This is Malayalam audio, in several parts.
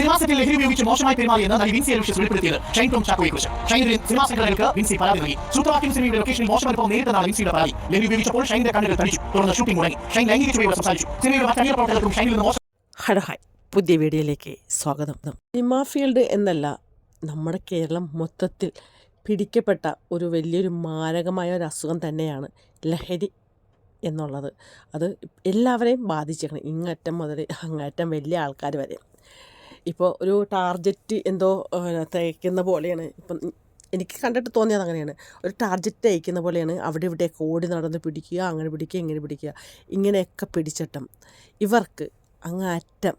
സിനിമാ സെറ്റിൽ ലഹരി ഉപയോഗിച്ച് മോശമായി പെരുമാറിയെന്ന് നടി വിൻസി അലൂഷ്യസ് വെളിപ്പെടുത്തിയത്. ഷൈൻ ടോം ചാക്കോയെ കുറിച്ച്. ഷൈനിന്റെ സിനിമാ സെന്ററുകൾക്ക് വിൻസി പരാതി നൽകി. സൂത്രവാക്യം സിനിമയുടെ ലൊക്കേഷനിൽ മോശം അനുഭവം നേരിട്ടെന്നാണ് വിൻസിയുടെ പരാതി? ലഹരി ഉപയോഗിച്ചപ്പോൾ ഷൈനിന്റെ കണ്ണുകൾ തടിച്ചു. തുടർന്ന് ഷൂട്ടിംഗ് മുടങ്ങി. ഷൈൻ ലൈംഗിക ചുവയോടെ സംസാരിച്ചു. സിനിമയുടെ മറ്റു പ്രവർത്തകർക്കും ഷൈനിൽ നിന്ന് മോശം ഹലോ ഹായ്. പുതിയ വീഡിയോയിലേക്ക് സ്വാഗതം. സിനിമാ ഫീൽഡ് എന്നല്ല നമ്മുടെ കേരളം മൊത്തത്തിൽ പിടിക്കപ്പെട്ട ഒരു വലിയൊരു മാരകമായ ഒരു അസുഖം തന്നെയാണ് ലഹരി എന്നുള്ളത്. അത് എല്ലാവരെയും ബാധിച്ചേക്കണം. ഇങ്ങറ്റം മുതൽ അങ്ങറ്റം വലിയ ആൾക്കാർ വരെ. ഇപ്പോൾ ഒരു ടാർജറ്റ് എന്തോ തയ്ക്കുന്ന പോലെയാണ്. ഇപ്പം എനിക്ക് കണ്ടിട്ട് തോന്നിയത് അങ്ങനെയാണ്. ഒരു ടാർജറ്റ് തയ്ക്കുന്ന പോലെയാണ് അവിടെ ഇവിടെയൊക്കെ ഓടി നടന്ന് പിടിക്കുക അങ്ങനെ പിടിക്കുക ഇങ്ങനെ പിടിക്കുക. ഇങ്ങനെയൊക്കെ പിടിച്ചിട്ടും. ഇവർക്ക് അങ്ങ് അറ്റം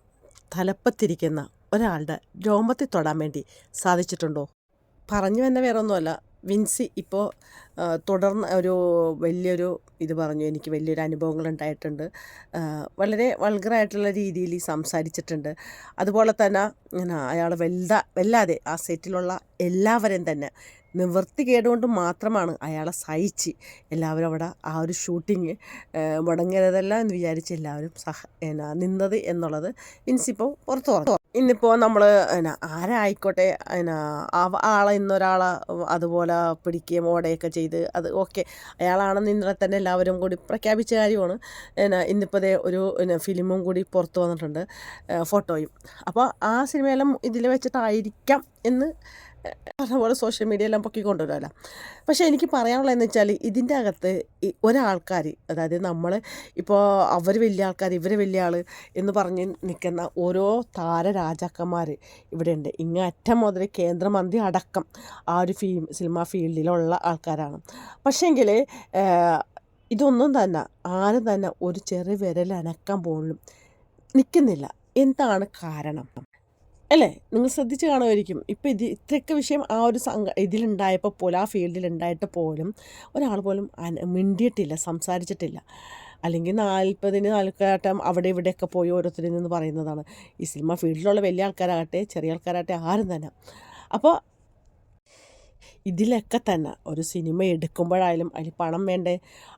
തലപ്പത്തിരിക്കുന്ന ഒരാളുടെ രോമത്തിൽ തൊടാൻ വേണ്ടി സാധിച്ചിട്ടുണ്ടോ? പറഞ്ഞു തന്നെ വേറെ ഒന്നുമല്ല വിൻസി ഇപ്പോൾ തുടർന്ന് ഒരു വലിയൊരു ഇത് പറഞ്ഞു. എനിക്ക് വലിയൊരു അനുഭവങ്ങൾ ഉണ്ടായിട്ടുണ്ട്. വളരെ വൾഗറായിട്ടുള്ള രീതിയിൽ സംസാരിച്ചിട്ടുണ്ട്. അതുപോലെ തന്നെ അയാൾ വലുത വല്ലാതെ ആ സെറ്റിലുള്ള എല്ലാവരെയും തന്നെ നിവൃത്തി കേടുകൊണ്ട് മാത്രമാണ് അയാളെ സഹിച്ച് എല്ലാവരും അവിടെ ആ ഒരു ഷൂട്ടിങ് മുടങ്ങരുതല്ല എന്ന് വിചാരിച്ച് എല്ലാവരും സഹ നിന്നത് എന്നുള്ളത് വിൻസിപ്പോൾ പുറത്തു പറഞ്ഞു. ഇന്നിപ്പോൾ നമ്മൾ എന്നാ ആരായിക്കോട്ടെ എന്നാ ആളെ ഇന്നൊരാളെ അതുപോലെ പിടിക്കുകയും ഓടയൊക്കെ ചെയ്ത് അത് ഓക്കെ. അയാളാണെന്ന് ഇന്നലെ തന്നെ എല്ലാവരും കൂടി പ്രഖ്യാപിച്ച കാര്യമാണ്. എന്നാ ഇന്നിപ്പോൾ ഒരു എന്നാ ഫിലിമും കൂടി പുറത്തു വന്നിട്ടുണ്ട് ഫോട്ടോയും. അപ്പോൾ ആ സിനിമയെല്ലാം ഇതിൽ വെച്ചിട്ടായിരിക്കാം എന്ന് പോലെ സോഷ്യൽ മീഡിയ എല്ലാം പൊക്കിക്കൊണ്ടുവരുമല്ലോ പക്ഷേ എനിക്ക് പറയാനുള്ളതെന്ന് വെച്ചാൽ ഇതിന്റെ അകത്ത് ഒരാൾക്കാർ അതായത് നമ്മൾ ഇപ്പോൾ അവർ വലിയ ആൾക്കാർ ഇവർ വലിയ ആൾ എന്ന് പറഞ്ഞ് നിൽക്കുന്ന ഓരോ താരരാജാക്കന്മാർ ഇവിടെ ഉണ്ട് ഇങ്ങറ്റം മുതൽ കേന്ദ്രമന്ത്രി അടക്കം ആ ഒരു ഫീ സിനിമ ഫീൽഡിലുള്ള ആൾക്കാരാണ്. പക്ഷേങ്കിൽ ഇതൊന്നും തന്നെ ആരും തന്നെ ഒരു ചെറിയ വിരൽ പോലും നിൽക്കുന്നില്ല. എന്താണ് കാരണം? അല്ലേ? നിങ്ങൾ ശ്രദ്ധിച്ച് കാണുമായിരിക്കും. ഇപ്പോൾ ഇത് ഇത്രയൊക്കെ വിഷയം ആ ഒരു സംഘ ഇതിലുണ്ടായപ്പോൾ പോലും ആ ഫീൽഡിൽ ഉണ്ടായിട്ട് പോലും ഒരാൾ പോലും മിണ്ടിയിട്ടില്ല സംസാരിച്ചിട്ടില്ല. അല്ലെങ്കിൽ നാൽപ്പതിന് നാൽക്കാട്ടം അവിടെ ഇവിടെയൊക്കെ പോയി ഓരോരുത്തരിൽ നിന്ന് പറയുന്നതാണ്. ഈ സിനിമ ഫീൽഡിലുള്ള വലിയ ആൾക്കാരാകട്ടെ ചെറിയ ആൾക്കാരാകട്ടെ ആരും തന്നെ. അപ്പോൾ ഇതിലൊക്കെ തന്നെ ഒരു സിനിമ എടുക്കുമ്പോഴായാലും അതിൽ പണം വേണ്ടേ?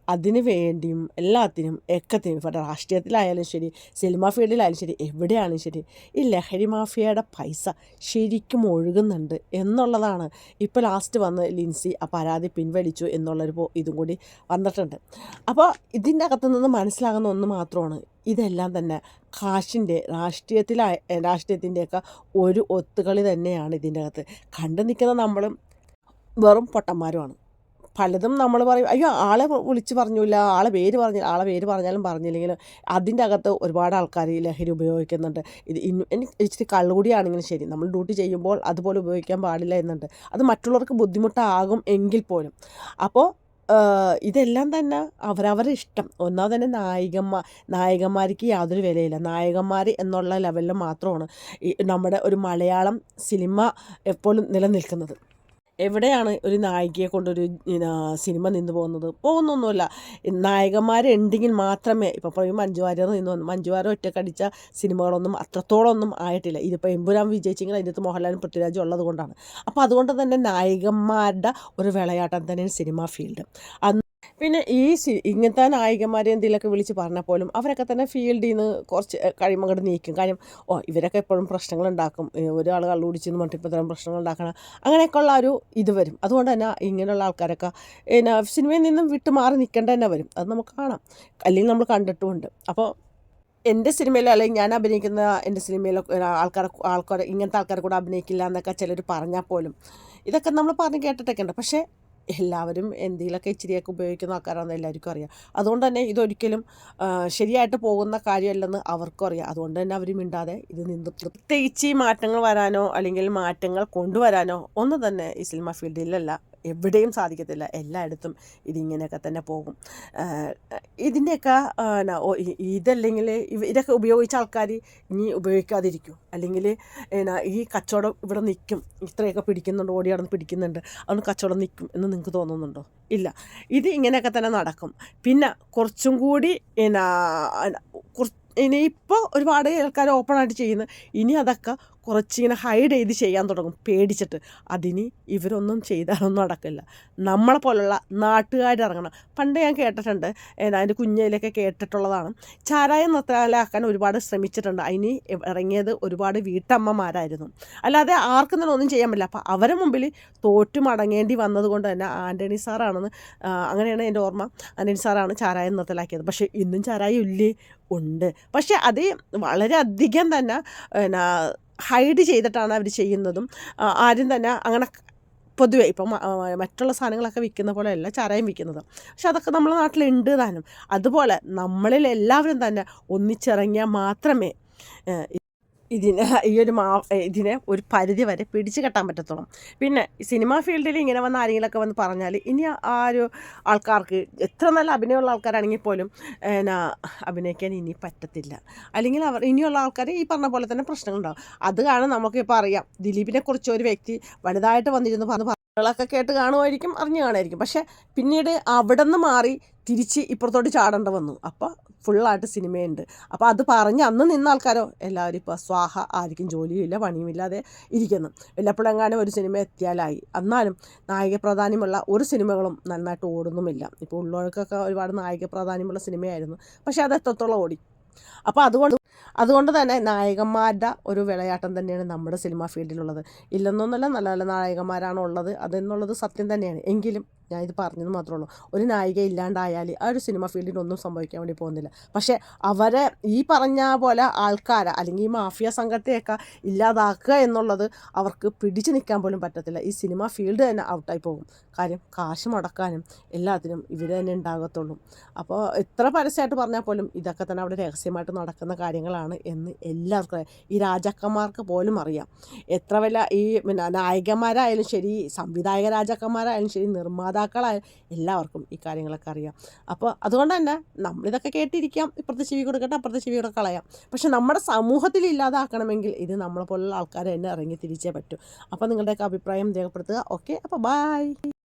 അതിന് വേണ്ടിയും എല്ലാത്തിനും എക്കത്തിനും ഇപ്പോൾ രാഷ്ട്രീയത്തിലായാലും ശരി സിനിമ ഫീൽഡിലായാലും ശരി എവിടെയാണ് ശരി ഈ ലഹരി മാഫിയയുടെ പൈസ ശരിക്കും ഒഴുകുന്നുണ്ട് എന്നുള്ളതാണ്. ഇപ്പോൾ ലാസ്റ്റ് വന്ന് ലിൻസി ആ പരാതി പിൻവലിച്ചു എന്നുള്ളൊരു ഇതും കൂടി വന്നിട്ടുണ്ട്. അപ്പോൾ ഇതിന്റെ അകത്തു നിന്ന് മനസ്സിലാകുന്ന ഒന്ന് മാത്രമാണ് ഇതെല്ലാം തന്നെ കാശിന്റെ രാഷ്ട്രീയത്തിലായ രാഷ്ട്രീയത്തിന്റെയൊക്കെ ഒരു ഒത്തുകളി തന്നെയാണ് ഇതിന്റെ അകത്ത് കണ്ടു നിൽക്കുന്ന നമ്മളും വെറും പൊട്ടന്മാരുമാണ്. പലതും നമ്മൾ പറയും അയ്യോ ആളെ വിളിച്ച് പറഞ്ഞില്ല ആളെ പേര് പറഞ്ഞ ആളെ പേര് പറഞ്ഞാലും പറഞ്ഞില്ലെങ്കിലും അതിന്റെ അകത്ത് ഒരുപാട് ആൾക്കാർ ഈ ലഹരി ഉപയോഗിക്കുന്നുണ്ട്. ഇത് ഇച്ചിരി കള്ളുകൂടിയാണെങ്കിലും ശരി നമ്മൾ ഡ്യൂട്ടി ചെയ്യുമ്പോൾ അതുപോലെ ഉപയോഗിക്കാൻ പാടില്ല എന്നുണ്ട്. അത് മറ്റുള്ളവർക്ക് ബുദ്ധിമുട്ടാകും എങ്കിൽ പോലും. അപ്പോൾ ഇതെല്ലാം തന്നെ അവരവരുടെ ഇഷ്ടം. ഒന്നാമത് തന്നെ നായികന്മാർ നായകന്മാർക്ക് യാതൊരു വിലയില്ല. നായകന്മാർ എന്നുള്ള ലെവലിൽ മാത്രമാണ് ഈ നമ്മുടെ ഒരു മലയാളം സിനിമ എപ്പോഴും നിലനിൽക്കുന്നത്. എവിടെയാണ് ഒരു നായികയെ കൊണ്ടൊരു സിനിമ നിന്ന് പോകുന്നത്? പോകുന്നൊന്നുമില്ല. നായകന്മാരുണ്ടെങ്കിൽ മാത്രമേ ഇപ്പോൾ പറയും മഞ്ജു വാര്യർ നിന്ന് വന്നു. മഞ്ജു വാര്യർ ഒറ്റക്കടിച്ച സിനിമകളൊന്നും അത്രത്തോളമൊന്നും ആയിട്ടില്ല. ഇതിപ്പോൾ എമ്പുരാൻ വിജയിച്ചെങ്കിൽ അതിന്റെ അകത്ത് മോഹൻലാലും പൃഥ്വിരാജും ഉള്ളത് കൊണ്ടാണ്. അപ്പോൾ അതുകൊണ്ട് തന്നെ നായകന്മാരുടെ ഒരു വിളയാട്ടം തന്നെയാണ് സിനിമ ഫീൽഡ്. പിന്നെ ഈ ഇങ്ങനത്തെ നായികന്മാരെ എന്തെങ്കിലുമൊക്കെ വിളിച്ച് പറഞ്ഞാൽ പോലും അവരൊക്കെ തന്നെ ഫീൽഡിൽ നിന്ന് കുറച്ച് കഴിയുമ്പോൾ അങ്ങോട്ട് നീക്കും. കാര്യം ഓ ഇവരൊക്കെ എപ്പോഴും പ്രശ്നങ്ങൾ ഉണ്ടാക്കും ഒരാൾ കള്ളു കുടിച്ചെന്ന് പറഞ്ഞിട്ട് ഇപ്പോൾ പ്രശ്നങ്ങൾ ഉണ്ടാക്കണം അങ്ങനെയൊക്കെ ഉള്ള ഒരു ഇത് വരും. അതുകൊണ്ട് തന്നെ ഇങ്ങനെയുള്ള ആൾക്കാരൊക്കെ പിന്നെ സിനിമയിൽ നിന്നും വിട്ടു മാറി നിൽക്കേണ്ട തന്നെ വരും. അത് നമുക്ക് കാണാം. അല്ലെങ്കിൽ നമ്മൾ കണ്ടിട്ടുമുണ്ട്. അപ്പോൾ എന്റെ സിനിമയിൽ അല്ലെങ്കിൽ ഞാൻ അഭിനയിക്കുന്ന എന്റെ സിനിമയിലൊക്കെ ആൾക്കാരെ ആൾക്കാർ ഇങ്ങനത്തെ ആൾക്കാരെ കൂടെ അഭിനയിക്കില്ല എന്നൊക്കെ ചിലർ പറഞ്ഞാൽ പോലും ഇതൊക്കെ നമ്മൾ പറഞ്ഞ് കേട്ടിട്ടൊക്കെ ഉണ്ട് പക്ഷേ എല്ലാവരും എന്തെങ്കിലുമൊക്കെ ഇച്ചിരിയൊക്കെ ഉപയോഗിക്കുന്ന ആൾക്കാരാണെന്ന് എല്ലാവർക്കും അറിയാം. അതുകൊണ്ട് തന്നെ ഇതൊരിക്കലും ശരിയായിട്ട് പോകുന്ന കാര്യമല്ലെന്ന് അവർക്കും അറിയാം. അതുകൊണ്ട് തന്നെ അവർ മിണ്ടാതെ ഇത് നിന്ന് പ്രത്യേകിച്ച് ഈ മാറ്റങ്ങൾ വരാനോ അല്ലെങ്കിൽ മാറ്റങ്ങൾ കൊണ്ടുവരാനോ ഒന്നും തന്നെ ഈ സിനിമ ഫീൽഡിലല്ല എവിടെയും സാധിക്കത്തില്ല. എല്ലായിടത്തും ഇതിങ്ങനെയൊക്കെ തന്നെ പോകും. ഇതിന്റെയൊക്കെ ഇതല്ലെങ്കിൽ ഇതൊക്കെ ഉപയോഗിച്ച ആൾക്കാർ ഇനി ഉപയോഗിക്കാതിരിക്കും. അല്ലെങ്കിൽ എന്നാ ഈ കച്ചവടം ഇവിടെ നിൽക്കും. ഇത്രയൊക്കെ പിടിക്കുന്നുണ്ട് ഓടി നടന്ന് പിടിക്കുന്നുണ്ട്. അതുകൊണ്ട് കച്ചവടം നിൽക്കും എന്ന് നിങ്ങൾക്ക് തോന്നുന്നുണ്ടോ? ഇല്ല. ഇത് ഇങ്ങനെയൊക്കെ തന്നെ നടക്കും. പിന്നെ കുറച്ചും കൂടി എന്നാ കുറച്ച് ഇനിയിപ്പോൾ ഒരുപാട് ആൾക്കാർ ഓപ്പണായിട്ട് ചെയ്യുന്നു ഇനി അതൊക്കെ കുറച്ചിങ്ങനെ ഹൈഡ് ചെയ്ത് ചെയ്യാൻ തുടങ്ങും. പേടിച്ചിട്ട് അതിന് ഇവരൊന്നും ചെയ്താലൊന്നും നടക്കില്ല. നമ്മളെ പോലുള്ള നാട്ടുകാരിറങ്ങണം പണ്ട് ഞാൻ കേട്ടിട്ടുണ്ട് അതിന്റെ കുഞ്ഞയിലൊക്കെ കേട്ടിട്ടുള്ളതാണ്. ചാരായം നിർത്തലാക്കാൻ ഒരുപാട് ശ്രമിച്ചിട്ടുണ്ട്. അതിന് ഇറങ്ങിയത് ഒരുപാട് വീട്ടമ്മമാരായിരുന്നു. അല്ലാതെ ആർക്കും തന്നെ ഒന്നും ചെയ്യാൻ പറ്റില്ല. അപ്പോൾ അവരെ മുമ്പിൽ തോറ്റു മടങ്ങേണ്ടി വന്നതുകൊണ്ട് തന്നെ ആന്റണി സാറാണെന്ന് അങ്ങനെയാണ് എന്റെ ഓർമ്മ. ആന്റണി സാറാണ് ചാരായം നിർത്തലാക്കിയത് പക്ഷേ ഇന്നും ചാരായം ഇല്ലേ? ഉണ്ട്. പക്ഷേ അത് വളരെയധികം തന്നെ പിന്നെ ഹൈഡ് ചെയ്തിട്ടാണ് അവർ ചെയ്യുന്നതും. ആരും തന്നെ അങ്ങനെ പൊതുവേ ഇപ്പം മറ്റുള്ള സാധനങ്ങളൊക്കെ വിൽക്കുന്ന പോലെയല്ല ചാരായം വിൽക്കുന്നത്. പക്ഷെ അതൊക്കെ നമ്മുടെ നാട്ടിലുണ്ട് താനും. അതുപോലെ നമ്മളിൽ എല്ലാവരും തന്നെ ഒന്നിച്ചിറങ്ങിയാൽ മാത്രമേ ഇതിനെ ഈ ഒരു മാ ഇതിനെ ഒരു പരിധി വരെ പിടിച്ചു കെട്ടാൻ പറ്റത്തുള്ളൂ. പിന്നെ സിനിമ ഫീൽഡിൽ ഇങ്ങനെ വന്ന ആരെങ്കിലുമൊക്കെ വന്ന് പറഞ്ഞാൽ ഇനി ആ ഒരു ആൾക്കാർക്ക് എത്ര നല്ല അഭിനയമുള്ള ആൾക്കാരാണെങ്കിൽ പോലും എന്നാ അഭിനയിക്കാൻ ഇനി പറ്റത്തില്ല. അല്ലെങ്കിൽ അവർ ഇനിയുള്ള ആൾക്കാർ ഈ പറഞ്ഞ പോലെ തന്നെ പ്രശ്നങ്ങളുണ്ടാവും. അത് കാരണം നമുക്കിപ്പോൾ അറിയാം ദിലീപിനെ ഒരു വ്യക്തി വലുതായിട്ട് വന്നിരുന്നു പറഞ്ഞ് പറഞ്ഞൊക്കെ കേട്ട് കാണുമായിരിക്കും അറിഞ്ഞു കാണുമായിരിക്കും. പക്ഷേ പിന്നീട് അവിടെ നിന്ന് മാറി തിരിച്ച് ഇപ്പുറത്തോട്ട് ചാടേണ്ട വന്നു. അപ്പോൾ ഫുള്ളായിട്ട് സിനിമയുണ്ട്. അപ്പോൾ അത് പറഞ്ഞ് അന്ന് നിന്ന ആൾക്കാരോ എല്ലാവരും ഇപ്പോൾ സ്വാഹ ആർക്കും ജോലിയില്ല പണിയുമില്ലാതെ ഇരിക്കുന്നു. വല്ലപ്പോഴെങ്ങാനും ഒരു സിനിമ എത്തിയാലായി. എന്നാലും നായിക പ്രാധാന്യമുള്ള ഒരു സിനിമകളും നന്നായിട്ട് ഓടുന്നുമില്ല. ഇപ്പോൾ ഉള്ളവർക്കൊക്കെ ഒരുപാട് നായിക പ്രാധാന്യമുള്ള സിനിമയായിരുന്നു. പക്ഷേ അത് എത്രത്തോളം ഓടി? അപ്പോൾ അതുകൊണ്ട് അതുകൊണ്ട് തന്നെ നായകന്മാരുടെ ഒരു വിളയാട്ടം തന്നെയാണ് നമ്മുടെ സിനിമാ ഫീൽഡിലുള്ളത്. ഇല്ലെന്നൊന്നുമല്ല നല്ല നല്ല നായകന്മാരാണ് ഉള്ളത് അതെന്നുള്ളത് സത്യം തന്നെയാണ്. എങ്കിലും ഞാൻ ഇത് പറഞ്ഞത് മാത്രമേ ഉള്ളൂ. ഒരു നായിക ഇല്ലാണ്ടായാൽ ആ ഒരു സിനിമ ഫീൽഡിൽ ഒന്നും സംഭവിക്കാൻ വേണ്ടി പോകുന്നില്ല. പക്ഷേ അവരെ ഈ പറഞ്ഞ പോലെ ആൾക്കാരെ അല്ലെങ്കിൽ ഈ മാഫിയ സംഘത്തെയൊക്കെ ഇല്ലാതാക്കുക എന്നുള്ളത് അവർക്ക് പിടിച്ചു നിൽക്കാൻ പോലും പറ്റത്തില്ല. ഈ സിനിമ ഫീൽഡ് തന്നെ ഔട്ടായി പോകും. കാര്യം കാശ് മുടക്കാനും എല്ലാത്തിനും ഇവർ തന്നെ ഉണ്ടാകത്തുള്ളൂ. അപ്പോൾ എത്ര പരസ്യമായിട്ട് പറഞ്ഞാൽ പോലും ഇതൊക്കെ തന്നെ അവിടെ രഹസ്യമായിട്ട് നടക്കുന്ന കാര്യങ്ങളാണ് എന്ന് എല്ലാവർക്കും ഈ രാജാക്കന്മാർക്ക് പോലും അറിയാം. എത്ര വല്ല ഈ നായകന്മാരായാലും ശരി സംവിധായക രാജാക്കന്മാരായാലും ശരി നിർമ്മാതാക്കളായാലും എല്ലാവർക്കും ഈ കാര്യങ്ങളൊക്കെ അറിയാം. അപ്പോൾ അതുകൊണ്ട് തന്നെ നമ്മളിതൊക്കെ കേട്ടിരിക്കാം ഇപ്പുറത്തെ ചെവി കൊടുക്കട്ടെ അപ്പുറത്തെ ചെവി കൂടെ കളയാം. പക്ഷെ നമ്മുടെ സമൂഹത്തിൽ ഇല്ലാതാക്കണമെങ്കിൽ ഇത് നമ്മളെ പോലുള്ള ആൾക്കാരെ തന്നെ ഇറങ്ങി തിരിച്ചേ പറ്റൂ. അപ്പോൾ നിങ്ങളുടെയൊക്കെ അഭിപ്രായം രേഖപ്പെടുത്തുക. ഓക്കെ അപ്പോൾ ബായ്